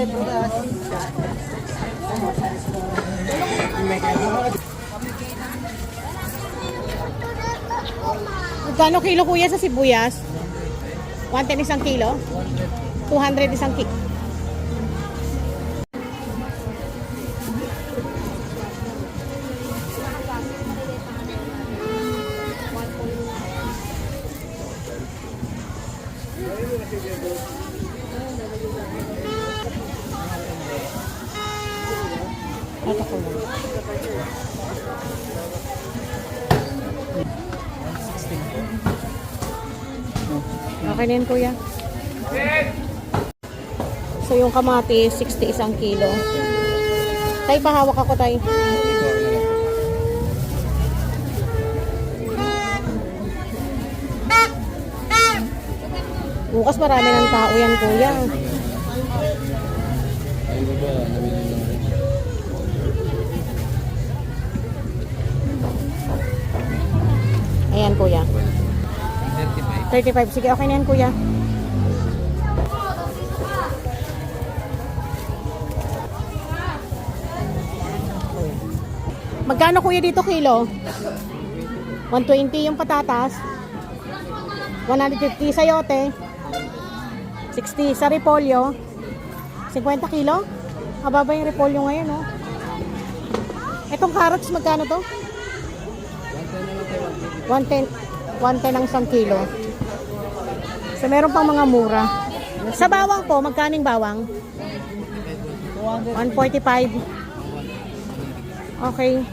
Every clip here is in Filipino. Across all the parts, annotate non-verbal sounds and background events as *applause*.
Magkano kilo kuya sa sibuyas? 110 isang kilo? 200 isang kilo? Okay na yun, kuya. So, yung kamati, 60 isang kilo. Tay, pahawak ako, tay. Bukas marami ng tao yan, kuya. Ayan, kuya. 35. Sige, okay na yan, kuya. Magkano kuya dito kilo? 120 yung patatas. 150 sayote. 60 sa repolyo. 50 kilo? Mababa yung repolyo ngayon, oh. Etong carrots, magkano to? 110. 110 ang isang kilo. So, meron pang mga mura. Sa bawang po, magkaning bawang? 145. Okay.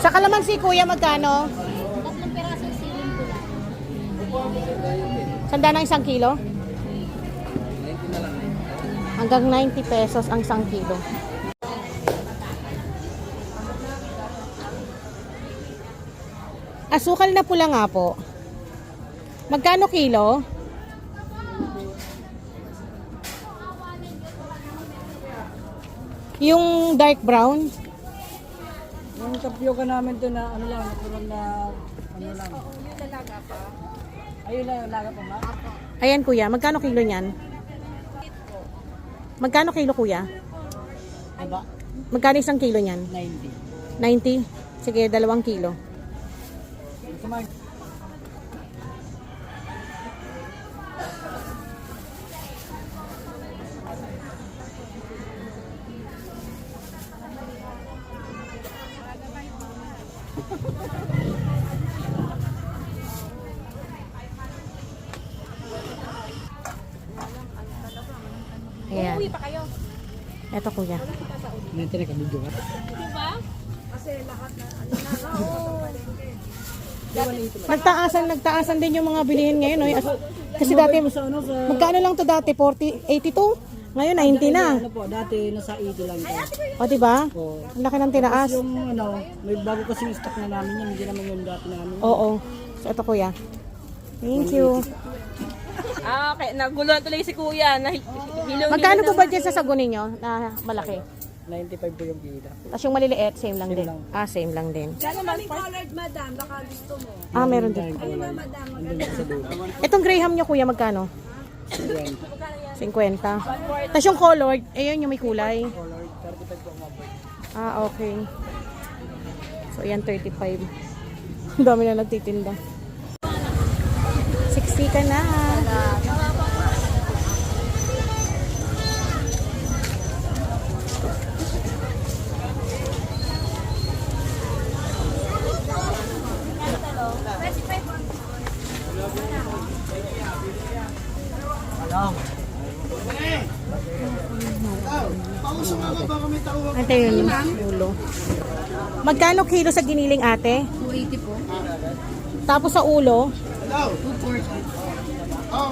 Sa kalamansi, kuya, magkano? Tatlong pirasong siling lang. Sanda ng isang kilo? Hanggang 90 pesos ang isang kilo. Asukal na pula nga po. Magkano kilo? Yung dark brown? Yung tapioca namin to na ano lang, natural na ano lang. Yung lalaga pa. Ayun lang, laga pa ma? Ayan kuya, magkano kilo niyan? Magkano kilo kuya? Diba? Magkano isang kilo niyan? 90. 90? Sige, dalawang kilo. Kumain. Ayan. Uwi pa kayo. Eto kuya. Nanti na kabidyo ka. Diba? Nagtaasan, nagtaasan din yung mga bilihin ngayon. No? As- Kasi dati, ano magkano lang to dati? 40, 82? Ngayon, 90 na. Ano po, dati nasa 80 lang ito. O, diba? Oo. Ang laki ng tinaas. Yung ano, may bago kasi stock na namin yan, hindi naman yung dati namin. Oo. So, ito kuya. Thank you. Ah, okay. Naguluhan tuloy si kuya. Magkano po ba dyan sa sagunin nyo na malaki? 95 po yung kita. Tapos yung maliliit, same lang Same din. lang. Ah, same lang din. colored madam, baka gusto mo. Ah, meron din. madam, Andun sa dulo. Itong Graham nyo kuya, magkano? 50. Tapos yung colored, ayun yung may kulay. Color, 35 po mabay. Ah, okay. So, yan, 35. *laughs* Ang dami na nagtitinda. 60 ka na. Ate yun, ulo. Magkano kilo sa giniling ate? 280 po. Tapos sa ulo? 240. Oh,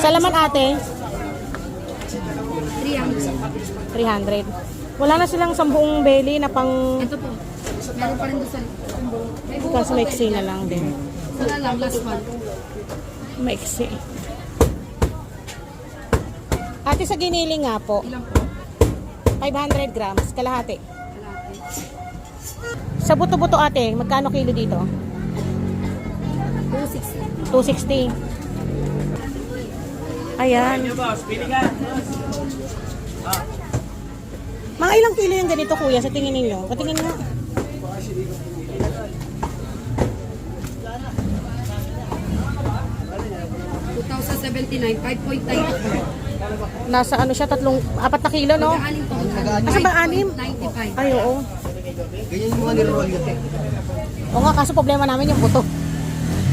Sa laman ate? 300. 300. Wala na silang sambuong belly na pang... Ito po. Meron pa rin doon sa... Kasi maiksi eh. na lang din. Wala lang, last one. Maiksi. Ate sa giniling nga po, Ilan po? 500 grams, kalahati. Kalate. Sa buto-buto ate, magkano kilo dito? 260. 260. Ayan. Mga ilang kilo yung ganito kuya sa tingin ninyo? Patingin nga. $2,079, 5.9. Nasa ano siya, tatlong, apat na kilo, no? Asa ba anim? 95. Ay, oo. Ganyan yung mga nirol yun. O nga, kaso problema namin yung buto.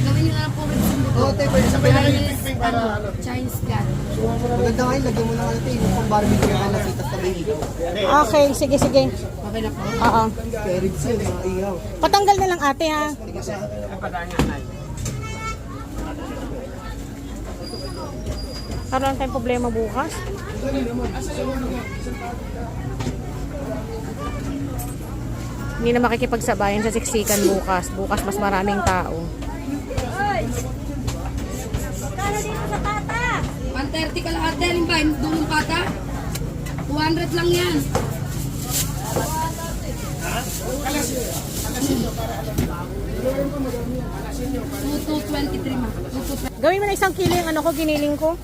Gawin nyo na lang po rin sa Oo, te, pwede sa Chinese, ano, Chinese gun. Maganda yun, lagyan mo ng ano, te, yung pang barbecue ka na sitas sa baby. Okay, sige, sige. Okay na po. Oo. Kaya ribs yun, mga ihaw. Patanggal na lang ate, ha? Karoon tayong problema bukas. Hindi na makikipagsabayan sa siksikan bukas. Bukas mas maraming tao. 130 ka lahat ba? Yung dulong pata? 200 lang yan. Gawin mo na isang kilo yung ano ko, giniling ko.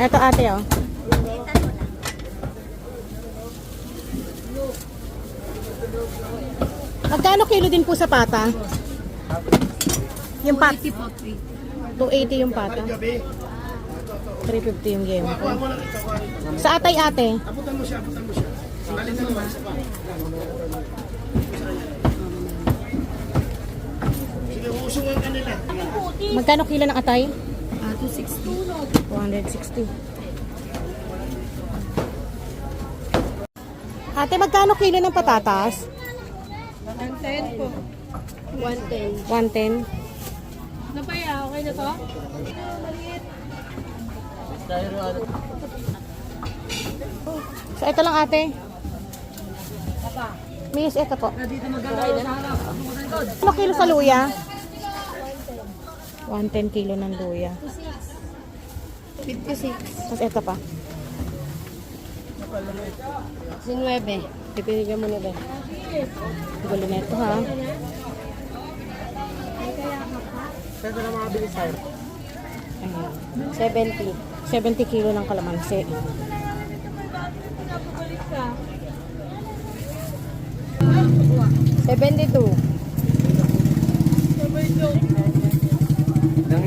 Six. Eto ate, oh. Magkano kilo din po sa pata? Yung pat, 80 po, 3. 280 yung pata. 350 yung game. Sa atay ate, magkano kilo ng atay? Ah, 260. 260. Ate, magkano kilo ng patatas? 110 po. 110. 110. Ano pa yan? Okay na to? So, ito lang ate. Miss, ito po. Ano kilo sa luya? 110 kilo ng luya. 56. Tapos ito pa. 19. Pipiligan mo na ba? Gulo na ito ha. Ayan. 70. 70 kilo ng kalamansi. Seventy-two.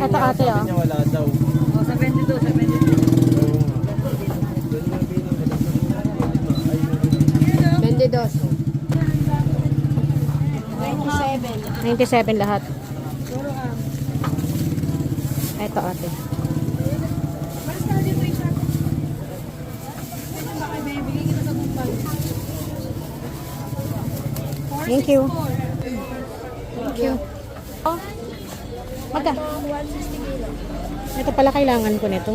Ito ate. Oh, 97 lahat. Ito ate. Thank you. Thank you. Oh. Magka? Ito pala kailangan ko nito.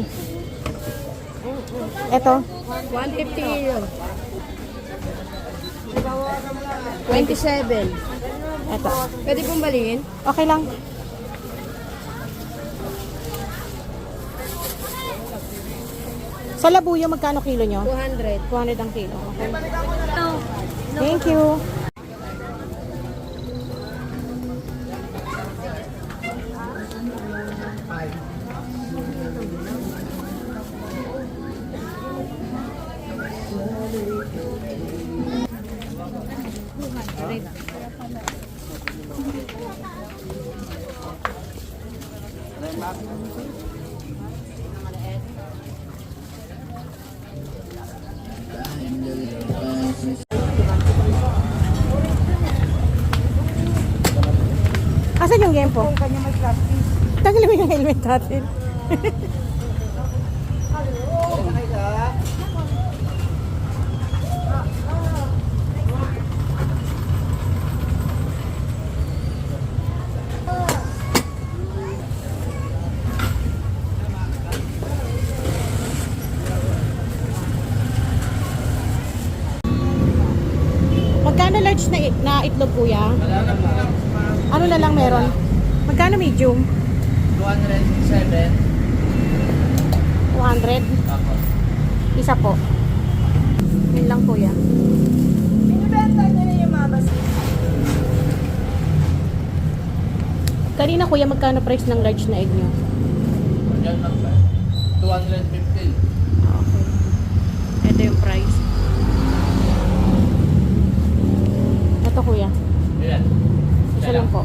Ito. 150 yun. 27. Ito. Pwede pong balingin? Okay lang. Sa labuyo, magkano kilo nyo? 200. 200 ang kilo. Okay. Thank you. Ah, Asan yung game po? Tanggalin mo yung helmet natin. *laughs* Magkano large na, na itlog kuya? Ano na lang meron? Magkano medium? 207. 200? Isa po. Yun lang kuya. Kanina kuya, magkano price ng large na egg nyo? Lang ba? 250. Okay. Ito yung price. Ito kuya. Ilan? Isa lang po.